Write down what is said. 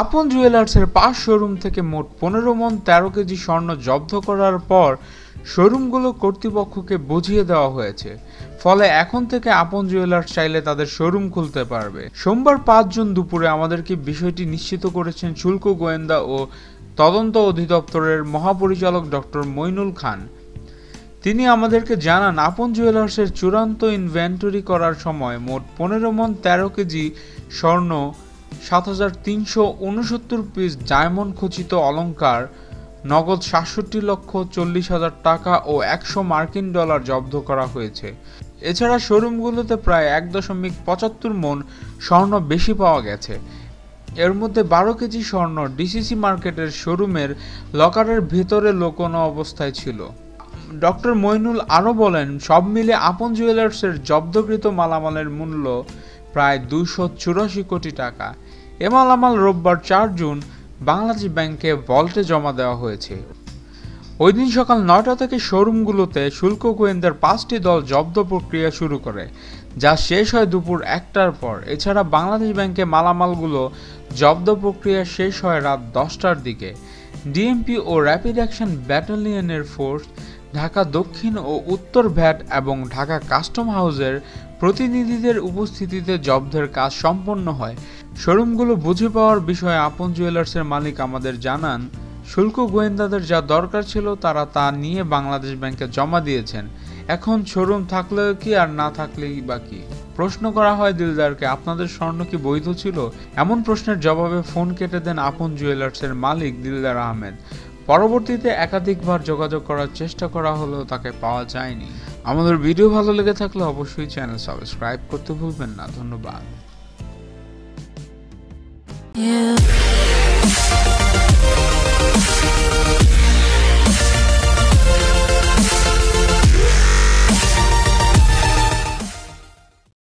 আপন জুয়েলার্সের পাঁচ শোরুম থেকে মোট পনেরো মন তেরো কেজি স্বর্ণ জব্দ করার পর শোরুমগুলো কর্তৃপক্ষকে বুঝিয়ে দেওয়া হয়েছে। ফলে এখন থেকে আপন জুয়েলার্স চাইলে তাদের শোরুম খুলতে পারবে। সোমবার পাঁচ জুন দুপুরে আমাদেরকে বিষয়টি নিশ্চিত করেছেন শুল্ক গোয়েন্দা ও তদন্ত অধিদপ্তরের মহাপরিচালক ডক্টর মইনুল খান। তিনি আমাদেরকে জানান, আপন জুয়েলার্সের চূড়ান্ত ইনভেন্টরি করার সময় মোট পনেরো মন তেরো কেজি স্বর্ণ, সাত হাজার তিনশো উনসত্তর পিস ডায়মন্ড খচিত অলংকার, নগদ সাতষট্টি লক্ষ চল্লিশ হাজার টাকা ও একশো মার্কিন ডলার জব্দ করা হয়েছে। এছাড়া শোরুমগুলোতে প্রায় এক দশমিক পঁচাত্তর মন স্বর্ণ বেশি পাওয়া গেছে। এর মধ্যে বারো কেজি স্বর্ণ ডিসিসি মার্কেটের শোরুমের লকারের ভেতরে লোকনো অবস্থায় ছিল। ডক্টর মইনুল আরও বলেন, সব মিলে আপন জুয়েলার্সের জব্দকৃত মালামালের মূল্য প্রায় দুশো চুরাশি কোটি টাকা। এ মালামাল রোববার চার জুন বাংলাদেশ ব্যাংকে ভল্টে জমা দেওয়া হয়েছে। ওই দিন সকাল নয়টা থেকে শোরুমগুলোতে শুল্ক গোয়েন্দার পাঁচটি দল জব্দ প্রক্রিয়া শুরু করে, যা শেষ হয় দুপুর একটার পর। এছাড়া বাংলাদেশ ব্যাংকে মালামালগুলো জব্দ প্রক্রিয়া শেষ হয় রাত দশটার দিকে। ডিএমপি ও র্যাপিড অ্যাকশন ব্যাটালিয়নের ফোর্স ঢাকা দক্ষিণ ও উত্তর ভ্যাট এবং ঢাকা কাস্টম হাউসের প্রতিনিধিদের উপস্থিতিতে জব্দের কাজ সম্পন্ন হয়। শোরুমগুলো বুঝে পাওয়ার বিষয়ে আপন জুয়েলার্সের মালিক আমাদের জানান, শুল্ক গোয়েন্দাদের যা দরকার ছিল তারা তা নিয়ে বাংলাদেশ ব্যাংকে জমা দিয়েছেন। এখন শোরুম থাকলেও কি আর না থাকলেই বা কি? প্রশ্ন করা হয় দিলদারকে, আপনাদের স্বর্ণ কি বৈধ ছিল? এমন প্রশ্নের জবাবে ফোন কেটে দেন আপন জুয়েলার্সের মালিক দিলদার আহমেদ। পরবর্তীতে একাধিকবার যোগাযোগ করার চেষ্টা করা হলেও তাকে পাওয়া যায়নি। আমাদের ভিডিও ভালো লেগে থাকলে অবশ্যই চ্যানেল সাবস্ক্রাইব করতে ভুলবেন না। ধন্যবাদ.